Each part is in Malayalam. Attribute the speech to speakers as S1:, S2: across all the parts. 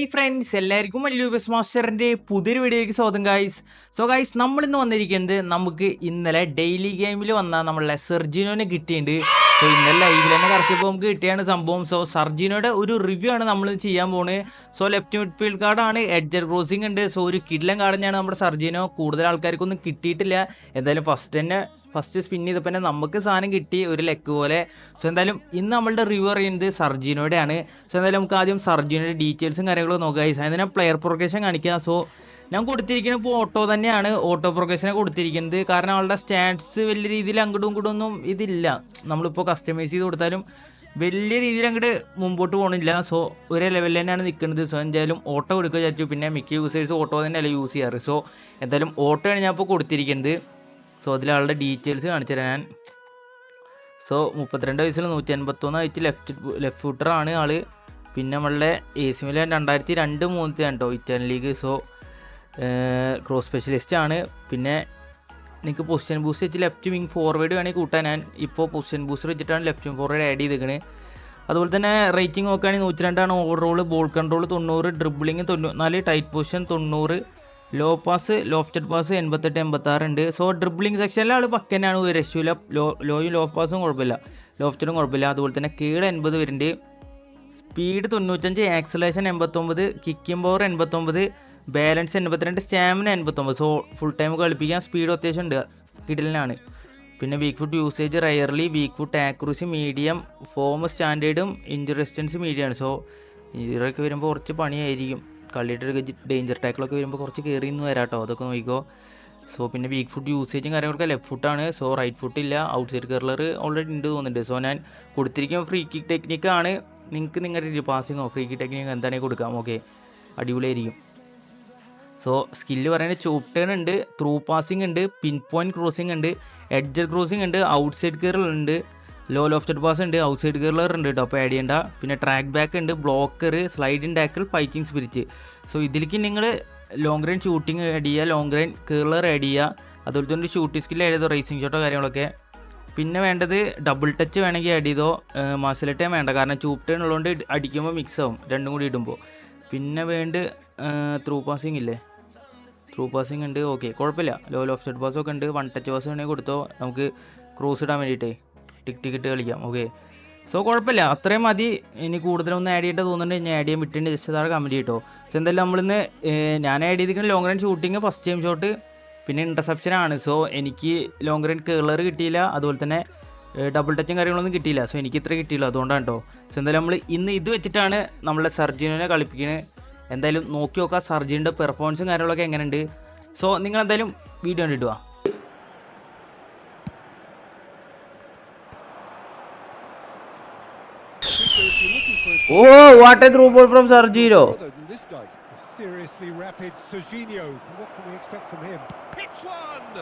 S1: ഹായ് ഫ്രണ്ട്സ് എല്ലാവർക്കും വലിയ ബസ് മാസ്റ്ററിന്റെ പുതിയൊരു വീഡിയോയ്ക്ക് സ്വാഗതം ഗായ്സ് സോ ഗൈസ് നമ്മളിന്ന് വന്നിരിക്കുന്നത് നമുക്ക് ഇന്നലെ ഡെയിലി ഗെയിമിൽ വന്ന നമ്മളെ സെർജിനോനെ കിട്ടിയിട്ടുണ്ട്. സോ ഇന്നലെ ലൈവിൽ തന്നെ കറക്കിയപ്പോൾ നമുക്ക് കിട്ടിയാണ് സംഭവം. സോ സർജിനോയുടെ ഒരു റിവ്യൂ ആണ് നമ്മൾ ചെയ്യാൻ പോകുന്നത് സോ ലെഫ്റ്റ് മിഡ്ഫീൽഡ് കാർഡാണ് എഡ്ജർ ക്രോസിംഗ് ഉണ്ട്. സോ ഒരു കിഡ്ലൻ കാർഡ് തന്നെയാണ് നമ്മുടെ സർജിനോ. കൂടുതൽ ആൾക്കാർക്കൊന്നും കിട്ടിയിട്ടില്ല. എന്തായാലും ഫസ്റ്റ് തന്നെ ഫസ്റ്റ് സ്പിൻ ചെയ്തപ്പോൾ തന്നെ നമുക്ക് സാധനം കിട്ടി ഒരു ലെക്ക് പോലെ. സോ എന്തായാലും ഇന്ന് നമ്മളുടെ റിവ്യൂ അറിയുന്നത് സർജിനോയുടെ ആണ് സോ എന്തായാലും നമുക്ക് ആദ്യം സർജിനോയുടെ ഡീറ്റെയിൽസും കാര്യങ്ങളും നോക്കുക ഈ സാധനം പ്ലെയർ പ്രൊക്കേഷൻ കാണിക്കുക സോ ഞാൻ കൊടുത്തിരിക്കുന്ന ഇപ്പോൾ ഓട്ടോ തന്നെയാണ് ഓട്ടോ പ്രൊക്കേഷനെ കൊടുത്തിരിക്കുന്നത്. കാരണം അവളുടെ സ്റ്റാറ്റ്സ് വലിയ രീതിയിൽ അങ്ങോട്ടും ഇങ്ങോട്ടും ഒന്നും ഇതില്ല. നമ്മളിപ്പോൾ കസ്റ്റമൈസ് ചെയ്ത് കൊടുത്താലും വലിയ രീതിയിൽ അങ്ങോട്ട് മുമ്പോട്ട് പോകണില്ല സോ ഒരേ ലെവലിൽ തന്നെയാണ് നിൽക്കുന്നത് സോ എന്തായാലും ഓട്ടോ കൊടുക്കുക വിചാരിച്ചു. പിന്നെ മിക്ക യൂസേഴ്സ് ഓട്ടോ തന്നെയല്ല യൂസ് ചെയ്യാറ്. സോ എന്തായാലും ഓട്ടോയാണ് ഞാൻ ഇപ്പോൾ കൊടുത്തിരിക്കുന്നത്. സോ അതിൽ ആളുടെ ഡീറ്റെയിൽസ് കാണിച്ചു തരാം ഞാൻ. സോ മുപ്പത്തിരണ്ട് വയസ്സിൽ നൂറ്റി അൻപത്തൊന്ന് ആയിട്ട് ലെഫ്റ്റ് ലെഫ്റ്റ് ഫുട്ടറാണ് ആൾ. പിന്നെ നമ്മളുടെ എ സി മിലാൻ രണ്ടായിരത്തി രണ്ട് മൂന്നത്തെ കേട്ടോ Italian league so cross specialist ആണ്. പിന്നെ നിങ്ങൾക്ക് പൊസിഷൻ ബൂസ്റ്റ് വെച്ച് ലെഫ്റ്റ് വിങ് ഫോർവേഡ് വേണമെങ്കിൽ കൂട്ടാൻ. ഞാൻ ഇപ്പോൾ പൊസിഷൻ ബൂസ്റ്റർ വെച്ചിട്ടാണ് ലെഫ്റ്റ് വിങ് ഫോർവേഡ് ആഡ് ചെയ്തിരിക്കുന്നത് അതുപോലെ തന്നെ റേറ്റിംഗ് നോക്കുകയാണെങ്കിൽ നൂറ്റി രണ്ടാണ് ഓവറോൾ ബോൾ കൺട്രോൾ തൊണ്ണൂറ് ഡ്രിബിളിങ് തൊണ്ണൂറ് ടൈറ്റ് പൊസിഷൻ തൊണ്ണൂറ് ലോ പാസ് ലോഫ്റ്റഡ് പാസ് എൺപത്തെട്ട് എൺപത്താറ് ഉണ്ട്. സോ ഡ്രിബ്ലിങ് സെക്ഷനിൽ ആൾ പക്കനാണ് ഒരു രക്ഷയില്ല ലോ ലോയും ലോ പാസും കുഴപ്പമില്ല. ലോഫ്റ്റഡും കുഴപ്പമില്ല. അതുപോലെ തന്നെ കീഴ് എൺപത് വരുന്നുണ്ട്. സ്പീഡ് തൊണ്ണൂറ്റഞ്ച് ആക്സലേഷൻ എൺപത്തൊമ്പത് കിക്കിംഗ് പവർ എൺപത്തൊമ്പത് ബാലൻസ് എൺപത്തിരണ്ട് സ്റ്റാമിന എൺപത്തൊമ്പത്. സോ ഫുൾ ടൈം കളിപ്പിക്കാൻ സ്പീഡ് അത്യാവശ്യം ഉണ്ട്. കിടലിനാണ്. പിന്നെ weak foot usage rarely weak foot accuracy medium form സ്റ്റാൻഡേർഡും injury resistance മീഡിയമാണ് സോ ഇഞ്ചുറിയൊക്കെ വരുമ്പോൾ കുറച്ച് പണിയായിരിക്കും. കളിയുടെ ഡേഞ്ചർ ടാക്കിളൊക്കെ വരുമ്പോൾ കുറച്ച് കയറി നിന്ന് വരാം കേട്ടോ അതൊക്കെ നോക്കിക്കോ. സോ പിന്നെ വീക്ക് ഫുഡ് യൂസേജും കാര്യങ്ങളൊക്കെ ലെഫ്റ്റ് ഫുട്ടാണ് സോ റൈറ്റ് ഫുട്ടില്ല ഔട്ട് സൈഡ് കേരളർ ഓൾറെഡി ഉണ്ട് തോന്നുന്നുണ്ട്. സോ ഞാൻ കൊടുത്തിരിക്കുന്ന ഫ്രീ കിക്ക് ടെക്നിക്കാണ് നിങ്ങൾക്ക് നിങ്ങളുടെ പാസിങ്ങോ ഫ്രീ കിക്ക് ടെക്നിക്ക് എന്താണെങ്കിൽ കൊടുക്കാം. ഓക്കെ അടിപൊളിയായിരിക്കും. സോ സ്കില്ല് പറയുന്നത് ചോപ്പ് ടേൺ ഉണ്ട് ത്രൂ പാസിംഗ് ഉണ്ട് പിൻ പോയിന്റ് ക്രോസിംഗ് ഉണ്ട് എഡ്ജർ ക്രോസിംഗ് ഉണ്ട് ഔട്ട് സൈഡ് കയറൽ ഉണ്ട് ലോ ലോഫ്റ്റഡ് പാസ് ഉണ്ട് ഔട്ട് സൈഡ് കയറലർ ഉണ്ട് കേട്ടോ അപ്പോൾ ആഡ് ചെയ്യേണ്ട. പിന്നെ ട്രാക്ക് ബാക്ക് ഉണ്ട് blocker sliding tackle fighting spirit so ഇതിലേക്ക് നിങ്ങൾ ലോങ് റേഞ്ച് ഷൂട്ടിംഗ് ആഡ് ചെയ്യുക ലോങ് റേഞ്ച് കേർലർ ആഡ് ചെയ്യുക അതുപോലെ തന്നെ ഷൂട്ടിംഗ് സ്കില്ല് ആഡ് ചെയ്തോ റേസിംഗ് ഷോട്ടോ കാര്യങ്ങളൊക്കെ. പിന്നെ വേണ്ടത് ഡബിൾ ടച്ച് വേണമെങ്കിൽ ആഡ് ചെയ്തോ മസിലട്ടേ വേണ്ട. കാരണം ചൂപ്പ് ടേൺ ഉള്ളതുകൊണ്ട് അടിക്കുമ്പോൾ മിക്സ് ആവും രണ്ടും കൂടി ഇടുമ്പോൾ പിന്നെ വേണ്ട ത്രൂ പാസിംഗ് ഇല്ലേ? ത്രൂ പാസിങ് ഉണ്ട്. ഓക്കെ കുഴപ്പമില്ല. ലോ ലോഫ് സെഡ് പാസ് ഒക്കെ ഉണ്ട്. വൺ ടച്ച് പാസ് വേണമെങ്കിൽ കൊടുത്തോ. നമുക്ക് ക്രൂസ് ഇടാൻ വേണ്ടിയിട്ടേ. ടിക് ടിക്കറ്റ് കളിക്കാം. ഓക്കെ സോ കുഴപ്പമില്ല. അത്രയും മതി. ഇനി കൂടുതലൊന്നും ആഡ് ചെയ്യേണ്ട തോന്നുന്നുണ്ട്. ഞാൻ ആഡ് ചെയ്യാൻ വിട്ടിട്ടുണ്ട് ജസ്റ്റ് താഴെ കമന്റ് കിട്ടോ സോ എന്തായാലും നമ്മളിന്ന് ഞാൻ ആഡ് ചെയ്തിരിക്കുന്ന long range shooting first time shot പിന്നെ ഇന്റർസെപ്ഷനാണ് സോ എനിക്ക് ലോങ് റൺ കേളർ കിട്ടിയില്ല. അതുപോലെ തന്നെ ഡബിൾ ടച്ചും കാര്യങ്ങളൊന്നും കിട്ടിയില്ല. സോ എനിക്ക് ഇത്ര കിട്ടിയില്ല അതുകൊണ്ടാണ് കേട്ടോ സോ എന്തായാലും നമ്മൾ ഇന്ന് ഇത് വെച്ചിട്ടാണ് നമ്മളെ സർജിനെ കളിപ്പിക്കുന്നത് എന്തായാലും നോക്കി നോക്കാം. സർജീന്റെ പെർഫോമൻസും കാര്യങ്ങളൊക്കെ എങ്ങനെയുണ്ട്? സോ നിങ്ങൾ എന്തായാലും വീഡിയോ കണ്ടിട്ട് വാ. ഓ what
S2: a through ball from Serginio. Seriously rapid Serginio what can we expect from him? Pitch one!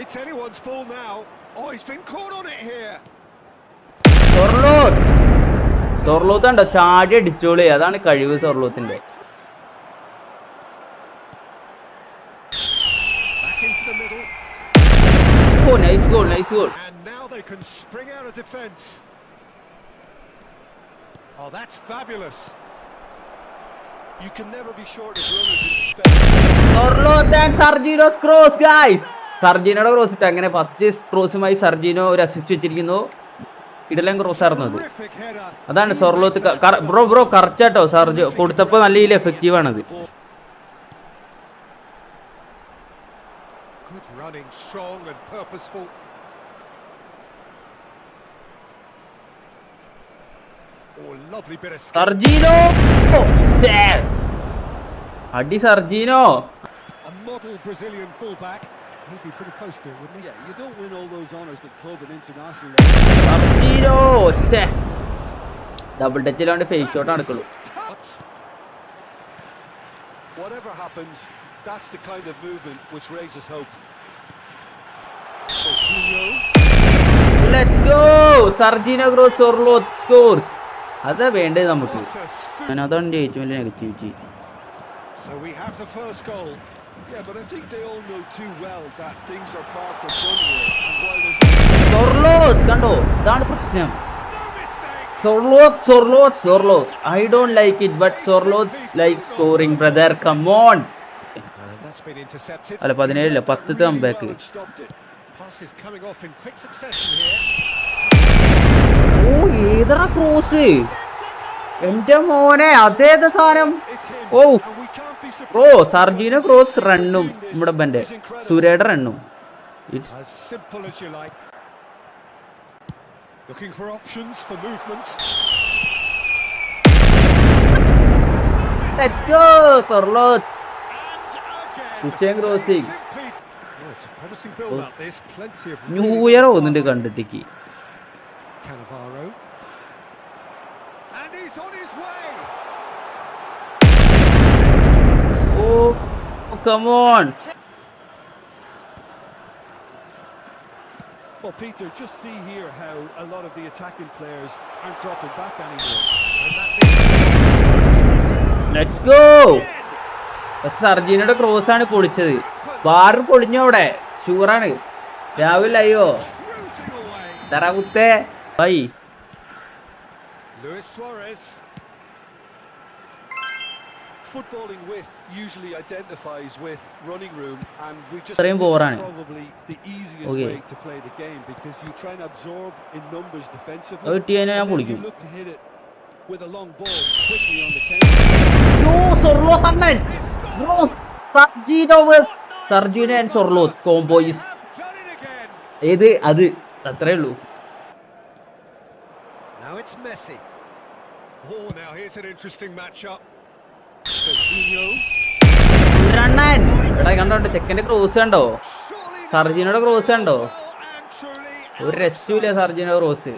S2: It's anyone's ball now. Oh he's been caught on it here.
S1: Sorloth തണ്ട ചാടി അടിച്ചോളി. അതാണ് കഴിവ് സോർലോത്തിന്റെ
S2: The
S1: oh nice goal nice goal
S2: and now they can spring out of defence. Oh, that's fabulous. You can never be short of runners in space.
S1: Sorloth and Serginio's cross guys സർജീനോയുടെ ക്രോസ് ഇട്ട് അങ്ങനെ ഫസ്റ്റ് ക്രോസുമായി സർജീനോ ഒരു അസിസ്റ്റ് വെച്ചിരിക്കുന്നു. ഇടലം ക്രോസ് ആയിരുന്നു അത്. അതാണ് സൊർലോത്ത് ബ്രോ ബ്രോ കറക്റ്റ് ആട്ടോ. സർജ് കൊടുത്തപ്പോൾ നല്ല രീതിയിൽ എഫക്റ്റീവ് ആണത്.
S2: running strong and purposeful. Oh, lovely bit of Sargino!
S1: Oh, there! Adi Sargino!
S2: A model Brazilian fullback. He'd be pretty close to it, wouldn't he?
S3: Yeah, you don't win all those honours at club and international level.
S1: Sargino! Double touch on the face
S3: shot. Whatever happens, that's the kind of movement which raises hope.
S1: Let's go Serginio cross ഓർലോ scores അതാ വേണ്ടത് നമുക്ക് ഞാൻ അതാണ് ഏറ്റവും വലിയ negativity
S2: So we have the first goal.
S3: Yeah, but I think they all know too well that things are far from done here. And while there's
S1: prashnam. കണ്ടോ ഇതാണ് പ്രശ്നം I don't like it, but I like
S2: scoring, brother. Come on.
S1: അല്ല പതിനേഴില്ല പത്തത്തെ
S3: comeback
S2: Passes coming off in quick succession here.
S1: Oh ഏതറ cross എന്റെ മോനെ അതേത് സാധനം. ഓ. ബ്രോ സർജീന ക്രോസ് റണ്ണും നമ്മുടെ ബന്റെ സുരയുടെ റണ്ണും
S2: it's. Looking for options for movements.
S1: Let's go, Sorlot.
S2: And again.
S1: Hussein crossing.
S2: Simply. Oh, it's a promising build up. This plenty of
S1: new
S2: really
S1: year
S2: good
S1: ഒന്നിട്ട്
S2: passing.
S1: കണ്ടിട്ടേക്ക്
S2: Cannavaro. And he's on his way.
S1: Oh come on
S3: Well, Peter, just see here how a lot of the attacking players aren't dropping back anymore.
S2: And that
S1: let's Go സർജീനയുടെ cross ആണ് പൊളിച്ചത് ബാർ പൊളിഞ്ഞു അവിടെ ഷുവറാണ് രാവിലെ അയ്യോ തറകുത്തേ ബൈ
S3: Footballing with usually identifies with running room, and we just this probably the easiest
S1: Okay.
S3: way to play the game because you try and absorb in numbers defensively. and then you look to hit it with a long ball quickly on the counter.
S1: No, Annan bro Serginio Serginio
S2: and Sorloth combo is.
S1: ഏത് അത് അത്രേ ഉള്ളൂ
S2: Now it's Messi. Oh, now here's an interesting matchup. Jorginho.
S1: അണ്ണൻ എടാ കണ്ടോ ചെക്കന്റെ ക്രോസ് കണ്ടോ സർജീനോയുടെ ക്രോസ് കണ്ടോ ഒരു രക്ഷയില്ല Serginio cross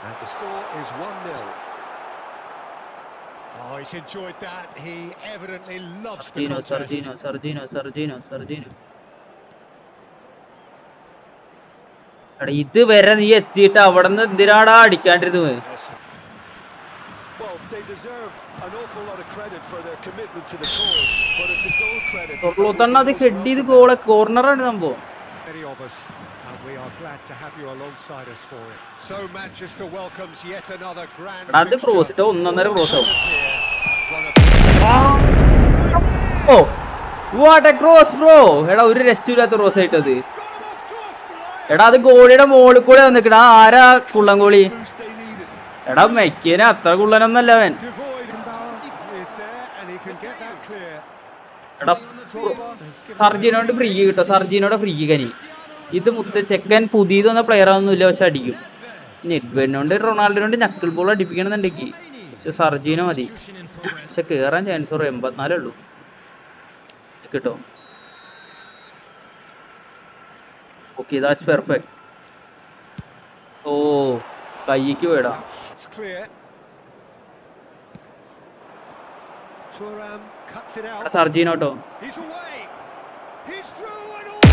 S3: And the score is 1 0.
S2: Oh, he's enjoyed that. He evidently loves Sardino, the
S1: Sardino,
S2: contest.
S1: Sardino, Sardino, Sardino, Serginio എടാ ഇത് വരെ നീ എത്തിയിട്ട് അവിടെ നിന്ന് എന്തിനാടാ അടിക്കാണ്ടിരുന്നത് തൊള്ളൂത്തണ്ണ അത് ഹെഡ് ചെയ്ത് ഗോളെ കോർണറാണ് സംഭവം
S2: Many of us, and we are glad to have you alongside us for it. So Manchester welcomes yet another grand
S1: എടാ അത്
S2: fixture.
S1: ക്രോസ് ഇട്ടോ ഒന്നൊന്നര ക്രോസ് ആവും
S2: a cross, bro! of
S1: oh what a cross bro എടാ ഒരു രക്ഷയില്ലാത്ത ക്രോസ് ആയിട്ടത് എടാ അത് ഗോളിയുടെ മോളിൽ കൂടെ വന്നിക്കടാ ആരാ
S3: they needed.
S1: എടാ മെക്കേനെ അത്ര കുള്ളനൊന്നല്ല അവൻ. എടാ സർജീനോട് ഫ്രീ കിട്ടോ സർജീനോട് ഫ്രീ കനി ഇത് മുത്ത ചെക്കൻ പുതിയത് വന്ന പ്ലെയർ ആവുന്നില്ല പക്ഷെ അടിക്കും. നെഡ്വെനോണ്ട് റൊണാൾഡോനോണ്ട് നക്കിൾ ബോൾ അടിപ്പിക്കണമെന്നുണ്ടെങ്കിൽ പക്ഷെ സർജീനോ മതി. പക്ഷെ കയറാൻ ചാൻസ് ഒരു എൺപത്തിനാലേ ഉള്ളൂ. കിട്ടോ? ഓക്കെ ദാറ്റ്സ് പെർഫെക്റ്റ് ഓ കൈക്ക് പോയടാ.
S2: Cuts
S1: സർജീനോട്ടോ?
S2: He's through and all.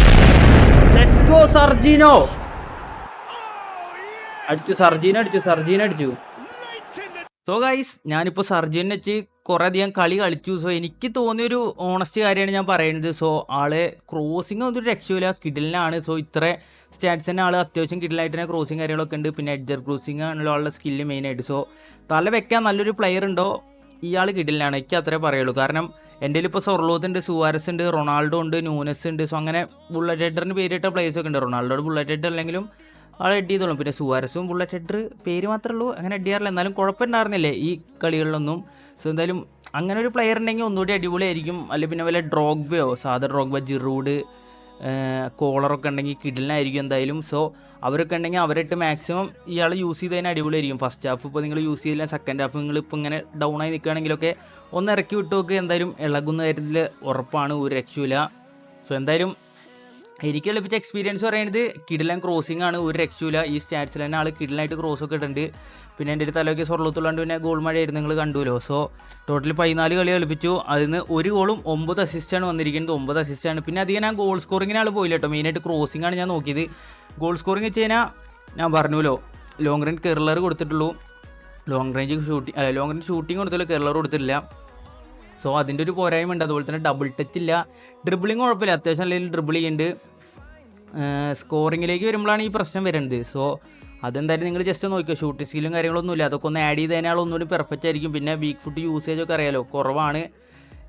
S1: Let's
S2: go Serginio!
S1: അടിച്ചു സർജീന അടിച്ചു സർജീന അടിച്ചു. സോ ഗൈസ് ഞാനിപ്പോൾ സർജീനെ വെച്ച് കുറേ അധികം കളി കളിച്ചു. സോ എനിക്ക് തോന്നിയൊരു ഓണസ്റ്റ് കാര്യമാണ് ഞാൻ പറയുന്നത്. സോ ആൾ ക്രോസിംഗ് ഒന്നും ഒരു രക്ഷയില്ല കിഡിലിനാണ് സോ ഇത്ര സ്റ്റാറ്റ്സ് തന്നെ ആൾ അത്യാവശ്യം കിഡിലായിട്ട് തന്നെ ക്രോസിങ് കാര്യങ്ങളൊക്കെ ഉണ്ട്. പിന്നെ എഡ്ജർ ക്രോസിംഗ് ആണല്ലോ ആളുടെ സ്കില്ല് മെയിനായിട്ട് സോ തല വെക്കാൻ നല്ലൊരു പ്ലെയർ ഉണ്ടോ? ഇയാൾ കിഡിലാണ് എനിക്ക് അത്രേ പറയുള്ളൂ. കാരണം എന്റെ ഇപ്പോൾ സൊർലോത്ത് ഉണ്ട് സുവാരസ് ഉണ്ട് റൊണാൾഡോ ഉണ്ട് ന്യൂനസ് ഉണ്ട്. സോ അങ്ങനെ ബുള്ളറ്റ് ഹെഡറിന് പേരിട്ട പ്ലേസ് ഒക്കെ ഉണ്ട്. റൊണാൾഡോയുടെ ബുള്ളറ്റ് ഹെഡ് അല്ലെങ്കിലും ആൾ ഹെഡ് ചെയ്തോളും. പിന്നെ സുവാരസും ബുള്ളറ്റ് ഹെഡർ പേര് മാത്രമേ ഉള്ളൂ. അങ്ങനെ ഹെഡ് ചെയ്യാറില്ല. എന്നാലും കുഴപ്പമുണ്ടായിരുന്നില്ലേ ഈ കളികളിലൊന്നും? സോ എന്തായാലും അങ്ങനെ ഒരു പ്ലെയർ ഉണ്ടെങ്കിൽ ഒന്നുകൂടി അടിപൊളിയായിരിക്കും. അല്ലെങ്കിൽ പിന്നെ വല്ല ഡ്രോഗ്ബയോ? സാധാ ഡ്രോഗ്ബ ജിറൂഡ് കോളറൊക്കെ ഉണ്ടെങ്കിൽ കിഡിലിനായിരിക്കും എന്തായാലും. സോ അവരൊക്കെ ഉണ്ടെങ്കിൽ അവരിട്ട് മാക്സിമം ഇയാൾ യൂസ് ചെയ്ത് കഴിഞ്ഞാൽ അടിപൊളിയായിരിക്കും. ഫസ്റ്റ് ഹാഫ് ഇപ്പോൾ നിങ്ങൾ യൂസ് ചെയ്തില്ല സെക്കൻഡ് ഹാഫ് നിങ്ങൾ ഇപ്പോൾ ഇങ്ങനെ ഡൗൺ ആയി നിൽക്കുകയാണെങ്കിലൊക്കെ ഒന്ന് ഇറക്കി വിട്ടു നോക്കുക എന്തായാലും ഇളകുന്ന കാര്യത്തിൽ ഉറപ്പാണ് ഒരു രക്ഷയില്ല സോ എന്തായാലും എനിക്ക് ലഭിച്ച എക്സ്പീരിയൻസ് പറയുന്നത് കിടിലൻ ക്രോസിംഗ് ആണ്. ഒരു രക്ഷയില്ല ഈ സ്റ്റാറ്റ്സിൽ തന്നെ ആൾ കിഡിലായിട്ട് ക്രോസ് ഒക്കെ ഇട്ടുണ്ട് പിന്നെ എന്റെ ഒരു തലയ്ക്ക് സ്വർണത്തുള്ളതുകൊണ്ട് പിന്നെ ഗോൾ മഴയായിരുന്നു. നിങ്ങൾ കണ്ടുല്ലോ സോ ടോട്ടൽ പതിനാല് കളി കളിപ്പിച്ചു. അതിൽ നിന്ന് ഒരു ഗോളും ഒമ്പത് അസിസ്റ്റാണ് വന്നിരിക്കുന്നത്. ഒമ്പത് അസിസ്റ്റാണ് പിന്നെ അധികം ഞാൻ ഗോൾ സ്കോറിങ്ങിന് ആൾ പോയില്ല കേട്ടോ. മെയിനായിട്ട് ക്രോസിംഗ് ആണ് ഞാൻ നോക്കിയത്. ഗോൾ സ്കോറിംഗ് വെച്ച് കഴിഞ്ഞാൽ ഞാൻ പറഞ്ഞല്ലോ ലോങ് റേഞ്ച് കെറിലർ കൊടുത്തിട്ടുള്ളൂ. ലോങ് റേഞ്ച് അല്ല ലോങ് റേഞ്ച് ഷൂട്ടിങ് കൊടുത്തില്ല കെറിലർ കൊടുത്തിട്ടില്ല. സോ അതിന്റെ ഒരു പോരായ്മ ഉണ്ട് അതുപോലെ തന്നെ ഡബിൾ ടച്ച് ഇല്ല. ഡ്രിബിളിങ് കുഴപ്പമില്ല. അത്യാവശ്യം അല്ലെങ്കിൽ ഡ്രിബിൾ ചെയ്യുന്നുണ്ട് സ്കോറിങ്ങിലേക്ക് വരുമ്പോഴാണ് ഈ പ്രശ്നം വരുന്നത്. സോ അതെന്തായാലും നിങ്ങൾ ജസ്റ്റ് നോക്കിയോ ഷൂട്ടിംഗ് സ്കില്ലും കാര്യങ്ങളൊന്നും ഇല്ല അതൊക്കെ ഒന്ന് ആഡ് ചെയ്ത് കഴിഞ്ഞാൽ ഒന്നുകൂടി പെർഫെക്റ്റ് ആയിരിക്കും. പിന്നെ വീക്ക് ഫുഡ് യൂസേജ് ഒക്കെ അറിയാലോ. കുറവാണ്.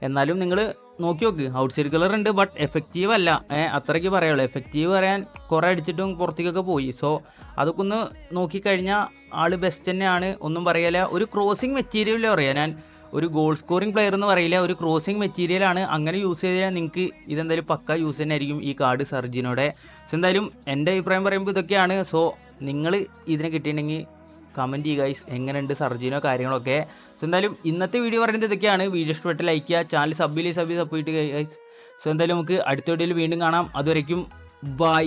S1: എന്നാലും നിങ്ങൾ നോക്കി നോക്ക്. ഔട്ട് സൈഡ് കളർ ഉണ്ട് ബട്ട് എഫക്റ്റീവ് അല്ല. അത്രയ്ക്ക് പറയുള്ളൂ എഫക്റ്റീവ് പറയാൻ കുറേ അടിച്ചിട്ടും പുറത്തേക്കൊക്കെ പോയി. സോ അതൊക്കെ ഒന്ന് നോക്കിക്കഴിഞ്ഞാൽ ആൾ ബെസ്റ്റ് തന്നെയാണ്. ഒന്നും പറയല ഒരു ക്രോസിങ് മെറ്റീരിയൽ പറയാം ഞാൻ ഒരു ഗോൾ സ്കോറിംഗ് പ്ലെയർ എന്ന് പറയില്ല ഒരു ക്രോസിംഗ് മെറ്റീരിയലാണ് അങ്ങനെ യൂസ് ചെയ്താൽ നിങ്ങൾക്ക് ഇതെന്തായാലും പക്ക യൂസ് തന്നെ ആയിരിക്കും ഈ കാർഡ് സർജിനോടെ. സോ എന്തായാലും എന്റെ അഭിപ്രായം പറയുമ്പോൾ ഇതൊക്കെയാണ്. സോ നിങ്ങൾ ഇതിനെ കിട്ടിയിട്ടുണ്ടെങ്കിൽ കമന്റ് ചെയ്യുക ഗൈസ് എങ്ങനെയുണ്ട് സർജിനോ കാര്യങ്ങളൊക്കെ. സോ എന്തായാലും ഇന്നത്തെ വീഡിയോ പറയുന്നത് ഇതൊക്കെയാണ്. വീഡിയോ ഇഷ്ടപ്പെട്ട് ലൈക്ക് ചെയ്യുക. ചാനൽ സബിലി സബ് സപ്പോർട്ട് ഗൈസ് സോ എന്തായാലും നമുക്ക് അടുത്ത വീഡിയോയിൽ വീണ്ടും കാണാം. അതുവരയ്ക്കും ബൈ